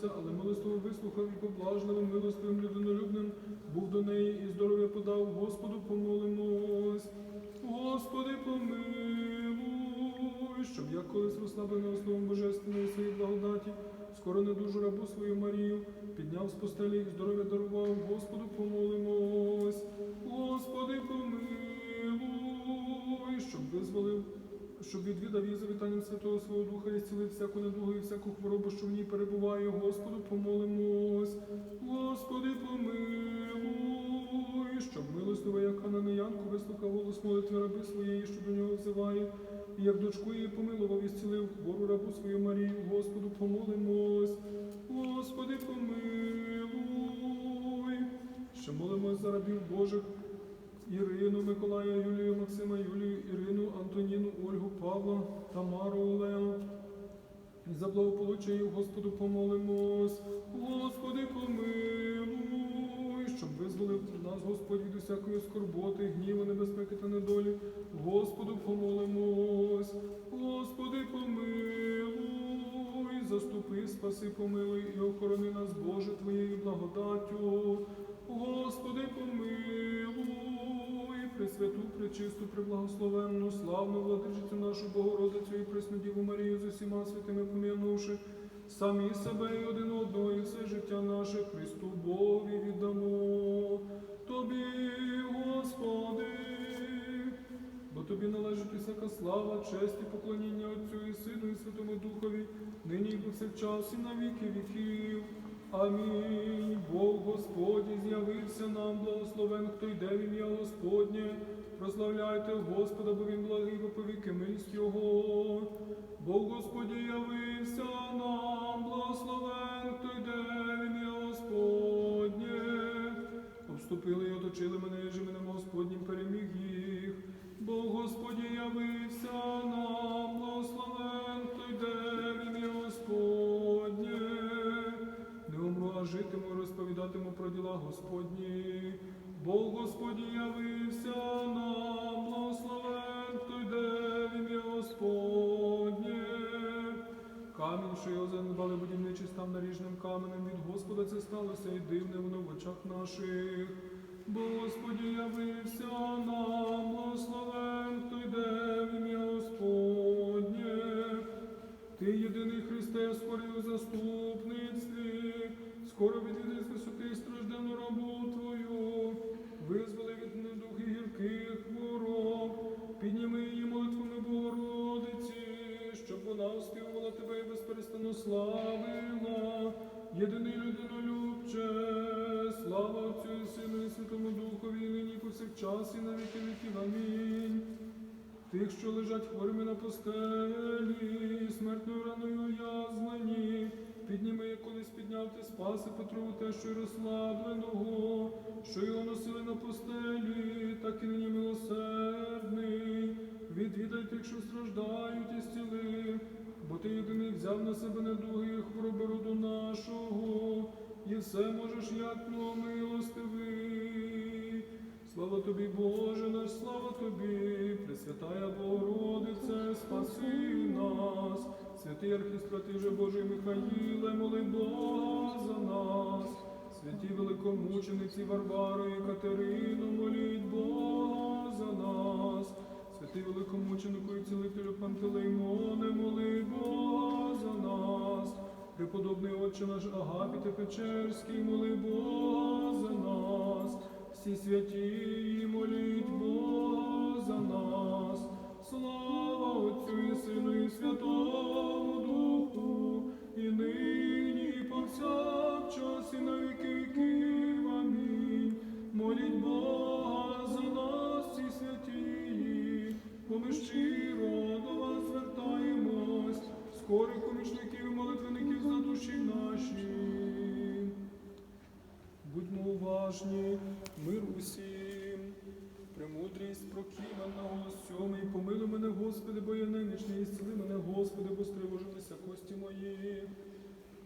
серця, але милостиво вислухав і поблажливим, милостивим, людинолюбним був до неї і здоров'я подав. Господу помолимось. Господи, помилуй, щоб я колись розслабленого словом Божественної своєї благодаті, скоро не дуже рабу свою Марію, підняв з постелі і здоров'я дарував. Господу помолимось. Господи, помилуй, щоб відвідав її завітанням Святого Свого Духа і зцілив всяку недугу і всяку хворобу, що в ній перебуває. Господу помолимось. Господи, помилуй, щоб милостиво, як Хананеянку, вислухав голос молитви раби своєї, що до нього взиває, і як дочку її помилував і зцілив хвору рабу свою Марію. Господу помолимось. Господи, помилуй, що молимось за рабів Божих. Ірину, Миколая, Юлію, Максима, Юлію, Ірину, Антоніну, Ольгу, Павла, Тамару, Олену. І за благополуччя їх Господу помолимось. Господи, помилуй, щоб визволив нас Господь від усякої скорботи, гніву, небезпеки та недолі. Господу помолимось. Господи, помилуй, заступи, спаси, помилуй і охорони нас, Боже, Твоєю благодаттю. Господи, помилуй, Пресвяту, пречисту, преблагословенну, славну владичицю нашу Богородицю і Преснодіву Марію з усіма святими пом'янувши, самі себе і один одного, і все життя наше Христу Богові віддамо. Тобі, Господи, бо тобі належить усяка слава, честь і поклоніння Отцю і Сину і Святому Духові, нині і повсякчас і на віки віків. Амінь. Бог Господній з'явився нам, благословен, хто йде в ім'я Господнє. Прославляйте Господа, бо Він благий, бо повіки милість Його. Бог Господній явився що його занедбали будівничі, став наріжним каменем від Господа це сталося, і дивне воно в очах наших. Господі явився нам, благословен, хто йде в ім'я Господнє. Ти єдиний Христе, скорий у заступництві, скоро відвіди з висоти страждену рабу безперестанно єдиний людинолюбче, слава Отцю і Сину і Святому Духові, і нині повсякчас, і на віки віків. Амінь. Тих, що лежать хворими на постелі, смертною раною язвані, підніми, як колись підняв ти спаси Петрову те, що й розслабленого, що його носили на постелі, так і нині милосердний. Відвідай тих, що страждають і взяв на себе недуги хвороби роду нашого, і все можеш, як милостивий. Слава тобі, Боже наш, слава тобі, Пресвятая Богородице, спаси нас, святий архістратив же Божий Михаїле, моли Бога за нас, святі великомучениці Варвару і Катерину, моліть Бога за нас, святий великомученику і цілителю Пантелеймоне, моли Отче наш Агапіте Печерський, моли Бога за нас всі святі, моліть Бога за нас, слава Отцю і Сину, і Святому Духу, і нині, і повсякчас, і на віки віків. Амінь. Моліть Бога за нас, всі святі, бо ми щиро до вас звертаємось, скорих Будьмо уважні, мир усім, премудрість прокімана голос сьомий, помилуй мене, Господи, бо я немічний, і мене, Господи, бо стривожилися кості мої.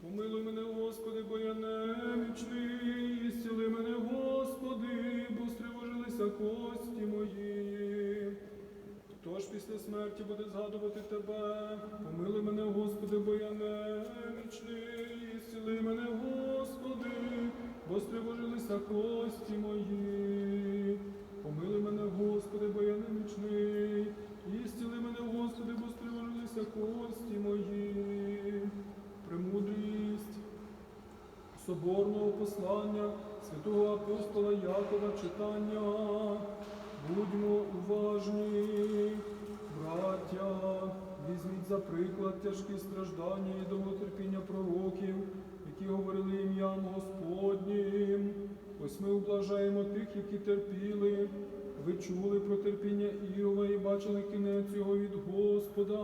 Помилуй мене, Господи, бо я немічний, і мене, Господи, бо стривожилися кості мої. Хто ж після смерті буде згадувати тебе? Помилуй мене, Господи, бо я немічний, кості мої. Помилуй мене, Господи, бо я немічний, і зціли мене, Господи, бо стривожилися кості мої. Премудрість соборного послання святого апостола Якова читання. Будьмо уважні, браття, візьміть за приклад тяжкі страждання і довготерпіння які терпіли. Ви чули про терпіння Іова і бачили кінець його від Господа.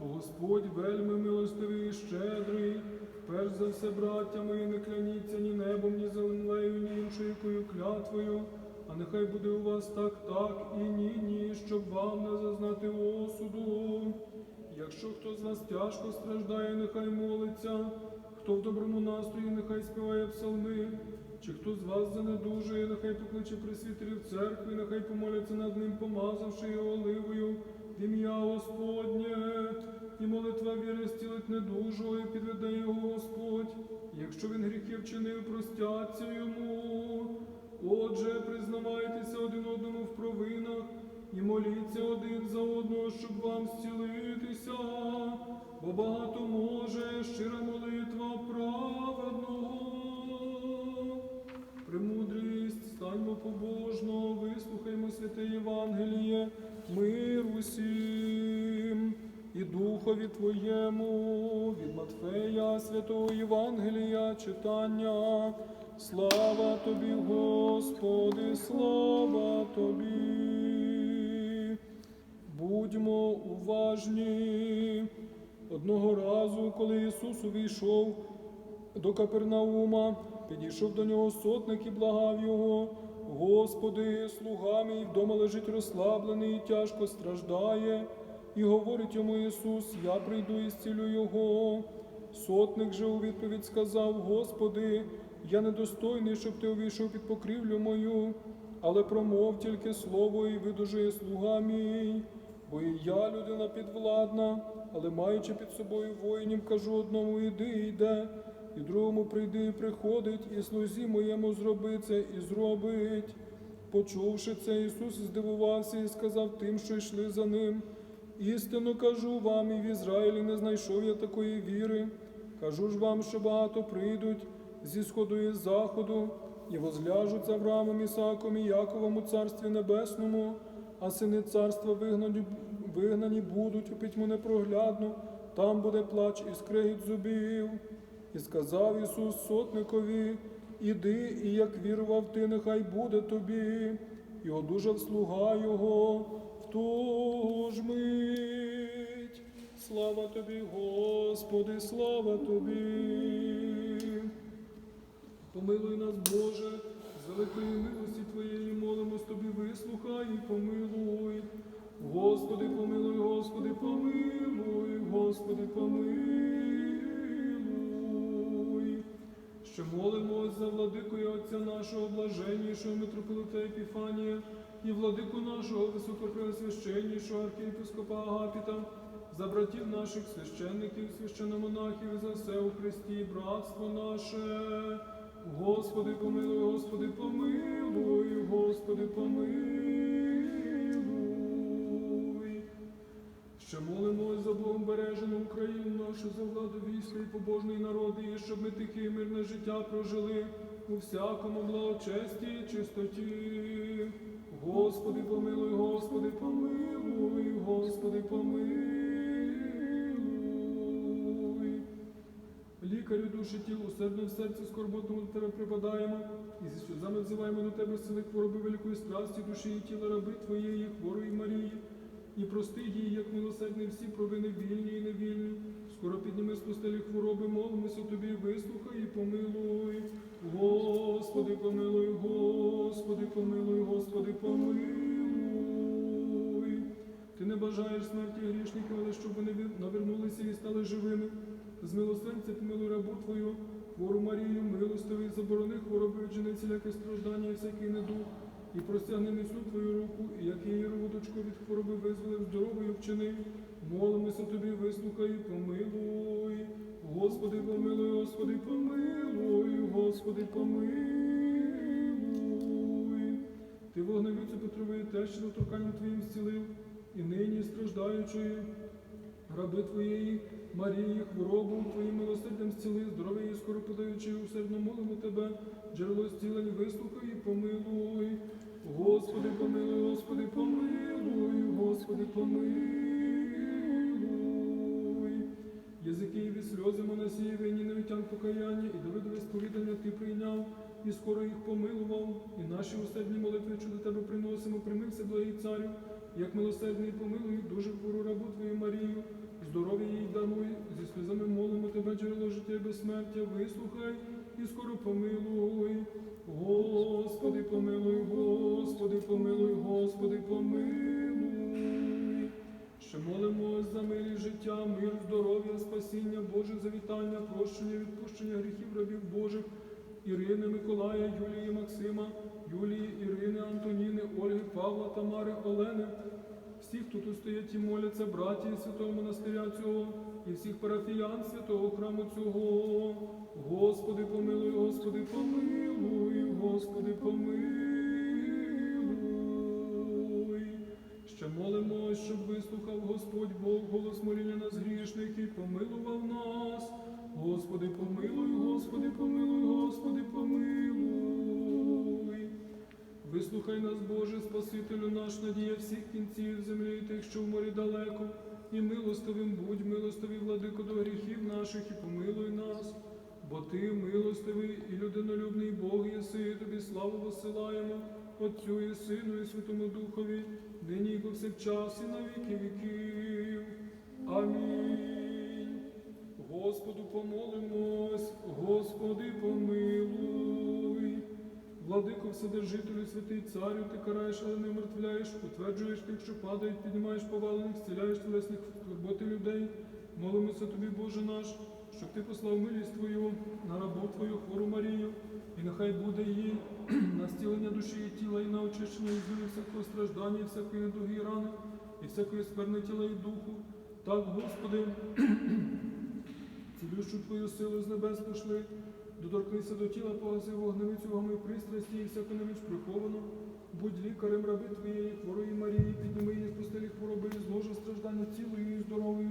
Бо Господь вельми милостивий і щедрий. Перш за все, браття мої, не кляніться ні небом, ні землею, ні іншою клятвою. А нехай буде у вас так, так і ні, ні, щоб вам не зазнати осуду. Якщо хто з вас тяжко страждає, нехай молиться, хто в доброму настрої, нехай співає псалми, чи хто з вас занедужує, нехай покличе присвітерів церкви, нехай помоляться над ним, помазавши його оливою ім'я Господнє, і молитва віри зцілить недужого, і підведе його Господь. Якщо він гріхи вчинив, простяться йому. Отже, признавайтеся один одному в провинах і моліться один за одного, щоб вам зцілитися, бо багато може щира молитва станьмо побожно, вислухаймо святе Євангеліє, мир усім і Духові Твоєму, від Матфея, святого Євангелія, читання. Слава Тобі, Господи, слава Тобі. Будьмо уважні. Одного разу, коли Ісус увійшов до Капернаума, підійшов до нього сотник і благав його. Господи, слуга мій вдома лежить розслаблений і тяжко страждає. І говорить йому Ісус, я прийду і зцілю його. Сотник же у відповідь сказав: Господи, я недостойний, щоб ти увійшов під покрівлю мою, але промов тільки слово і видужує слуга мій. Бо і я людина підвладна, але маючи під собою воїнів, кажу одному іди, йде, і другому прийди і приходить, і слузі моєму зроби це і зробить. Почувши це, Ісус здивувався і сказав тим, що йшли за ним. Істину кажу вам, і в Ізраїлі не знайшов я такої віри. Кажу ж вам, що багато прийдуть зі сходу і з заходу, і возляжуть з Авраамом, Ісаком і Яковом у Царстві Небесному, а сини царства вигнані, вигнані будуть у пітьму непроглядну, там буде плач і скрегіт зубів. І сказав Ісус сотникові, іди, і як вірував ти, нехай буде тобі, і одужав слуга його в ту ж мить. Слава тобі, Господи, слава тобі. Помилуй нас, Боже, з великої милості Твоєї молимось Тобі, вислухай і помилуй. Господи, помилуй, Господи, помилуй, Господи, помилуй. Ще молимось за владикою Отця нашого блаженнішого митрополита Епіфанія і владику нашого високопреосвященнішого архієпископа Агапіта, за братів наших священників, священномонахів за все у Христі, братство наше. Господи, помилуй, Господи, помилуй, Господи, помилуй. Ще молимось за Богом бережену Україну нашу, за владу війська і побожний народ, і щоб ми тихе і мирне життя прожили у всякому благочесті і чистоті. Господи, помилуй, Господи, помилуй, Господи, помилуй. Лікарю душі тіл, усердно в серці скорботному до тебе припадаємо, і зі сльозами взиваємо до тебе сили хвороби великої страсті, душі і тіла раби Твоєї, хворої Марії, і прости їй, як милосердні всі провини вільні і невільні. Скоро підніми з постелі хвороби, молимося тобі, вислухай і помилуй. Господи, помилуй, Господи, помилуй, Господи, помилуй. Ти не бажаєш смерті грішників, але щоб вони навернулися і стали живими. З милосердя помилуй рабу Твою, хвору Марію, милостивий, заборони хвороби, віджени всіляке страждання і всякий недух. І простягни міцну твою руку, і як її родочку від хвороби визволив, здоровою вчини. Молимося тобі, вислухай, і помилуй. Господи, помилуй, Господи, помилуй, Господи, помилуй. Ти вогневицю Петрової теж доторканням Твоїм зцілив, і нині страждаючої раби Твоєї, Марії, хворобу Твоїм милосердям зціли, здоров'я її скоро подаючи, усердно молимо Тебе, джерело зцілень, вислухай і помилуй. Господи, помилуй, Господи, помилуй, Господи, помилуй. Язики і від сльози моносії, вині невітян покаяння, і Давидове сповідання Ти прийняв, і скоро їх помилував, і наші усердні молитви, що до Тебе приносимо, примився, благий царю, як милосердний помилуй, дуже хвору рабу Твою Марію, здоров'я їй даруй, зі сльозами молимо Тебе, джерело життя і безсмертя, вислухай і скоро помилуй. Господи, помилуй, Господи, помилуй, Господи, помилуй. Ще молимось за милість життя, мир, здоров'я, спасіння, Боже завітання, прощення, відпущення гріхів рабів Божих, Ірини, Миколая, Юлії, Максима, Юлії, Ірини, Антоніни, Ольги, Павла, Тамари, Олени, всіх, хто тут стоять і моляться, браті святого монастиря цього, і всіх парафіян святого храму цього. Господи, помилуй, Господи, помилуй, Господи, помилуй. Ще молимо, щоб вислухав Господь Бог голос моління нас грішних і помилував нас. Господи, помилуй, Господи, помилуй, Господи, помилуй. Вислухай нас, Боже, Спасителю наш, надія всіх кінців землі, і тих, що в морі далеко, і милостивим будь, милостивий владико до гріхів наших, і помилуй нас, бо Ти милостивий і людинолюбний Бог єси, тобі славу посилаємо, Отцю і Сину, і Святому Духові, нині і повсякчас, і на віки віків. Амінь. Господу помолимось, Господи помилуй. Владико, Вседержителю, святий царю, ти караєш, але не мертвляєш, утверджуєш тих, що падають, піднімаєш повалених, зціляєш тілесних турботи людей. Молимося тобі, Боже наш, щоб ти послав милість Твою на рабу Твою хвору Марію, і нехай буде їй на стілення душі і тіла, і на очищення і зміни всякого страждання, і всякої недуги і рани, і всякої скверни тіла і духу. Так, Господи, цілющу Твою силу з небес пошли, доторкнися до тіла, погаси вогневицю вогневої пристрасті і всяку неміч приховану. Будь лікарем раби Твоєї, хворої Марії, підніми її з постелі хвороби, і зложи страждання цілою і здоровою.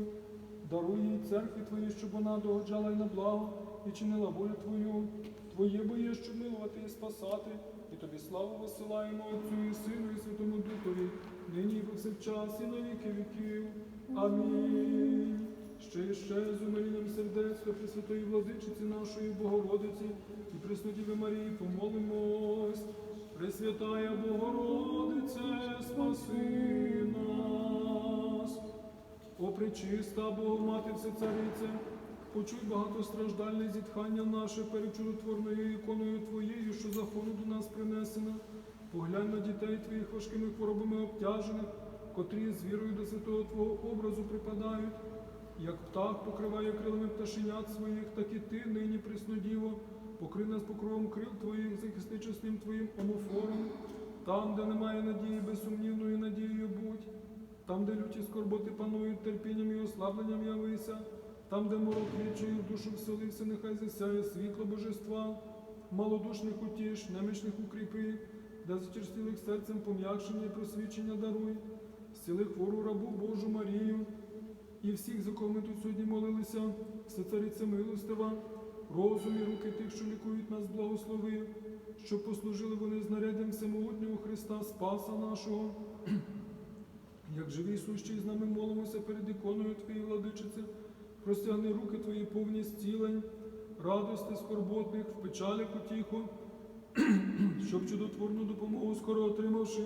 Даруй їй церкві Твоїй, щоб вона догоджала й на благо і чинила волю Твою. Твоє боє, щоб милувати і спасати, і тобі славу висилаємо Отцю і Сину, і Святому Духові, нині і повсякчас, і на віки віків. Амінь. Ще і ще з умилінням сердецтва Пресвятої Владичиці нашої Богородиці і Преснодіви Марії помолимось. Пресвятая Богородице, спаси нас. О, пречиста Богомати Всецарице, почуй багатостраждальне зітхання наше перед чудотворною іконою Твоєю, що закону до нас принесена. Поглянь на дітей Твоїх важкими хворобами обтяжених, котрі з вірою до святого Твого образу припадають. Як птах покриває крилами пташенят своїх, так і ти, нині Преснодіво, покрий нас покровом крил Твоїх, захисти чесним Твоїм омофором, там, де немає надії, безсумнівною надією будь, там, де люті скорботи панують, терпінням і ослабленням явися, там, де морок вічою в душу вселився, нехай засяє світло божества, малодушних утіш, немічних укріпи, де зачерстілих серцем пом'якшення і просвічення даруй, зціли хвору рабу Божу Марію, і всіх, за кого ми тут сьогодні молилися, все цариця милостива, розум і руки тих, що лікують нас, благослови, щоб послужили вони знаряддям всемогутнього Христа, Спаса нашого. Як живі і сущі з нами молимося перед іконою Твоєї владичиці, простягни руки Твої повні зцілень, радости скорботних, в печалі потіху, щоб чудотворну допомогу скоро отримавши,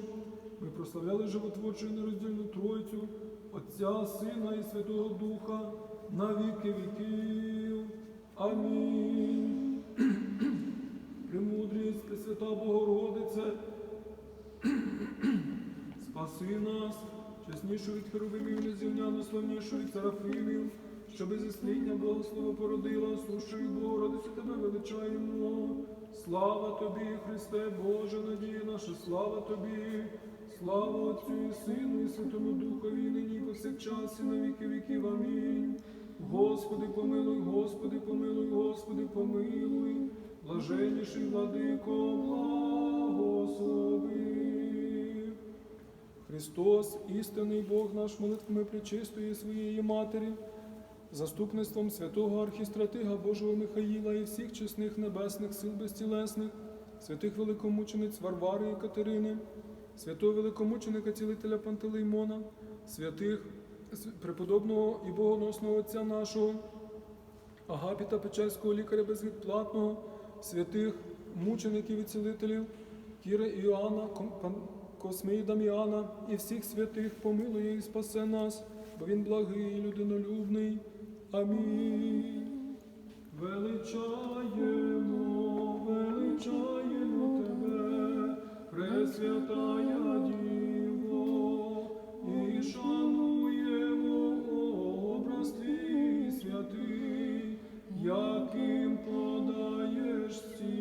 ми прославляли животворчу і нероздільну Тройцю, Отця, Сина і Святого Духа на віки віків. Амінь. Премудрість, Пресвята Богородице, спаси нас, чеснішу від херовимів, незівняно славнішу від серафимів, щоби зісління благослово породила, слушаю Богородицю тебе величаємо. Слава тобі, Христе, Боже, надія наша, слава тобі, слава Отцю і Сину, і Святому Духові, і нині, і повсякчас, і на віки віків. Амінь. Господи, помилуй, Господи, помилуй, Господи, помилуй, блаженніший владико, благослови. Христос, істинний Бог наш, молитвами причистої своєї Матері, заступництвом святого архістратига Божого Михаїла і всіх чесних небесних сил безтілесних, святих великомучениць Варвари і Катерини, святого великомученика цілителя Пантелеймона, святих преподобного і богоносного Отця нашого, Агапіта Печерського лікаря безвідплатного, святих мучеників і цілителів, Кіра Іоанна, Космії Даміана і всіх святих помилує і спасе нас, бо він благий і людинолюбний. Амінь. Величаємо, величаємо Пресвятая Діво, і шануємо образ твій яким подаєш ці.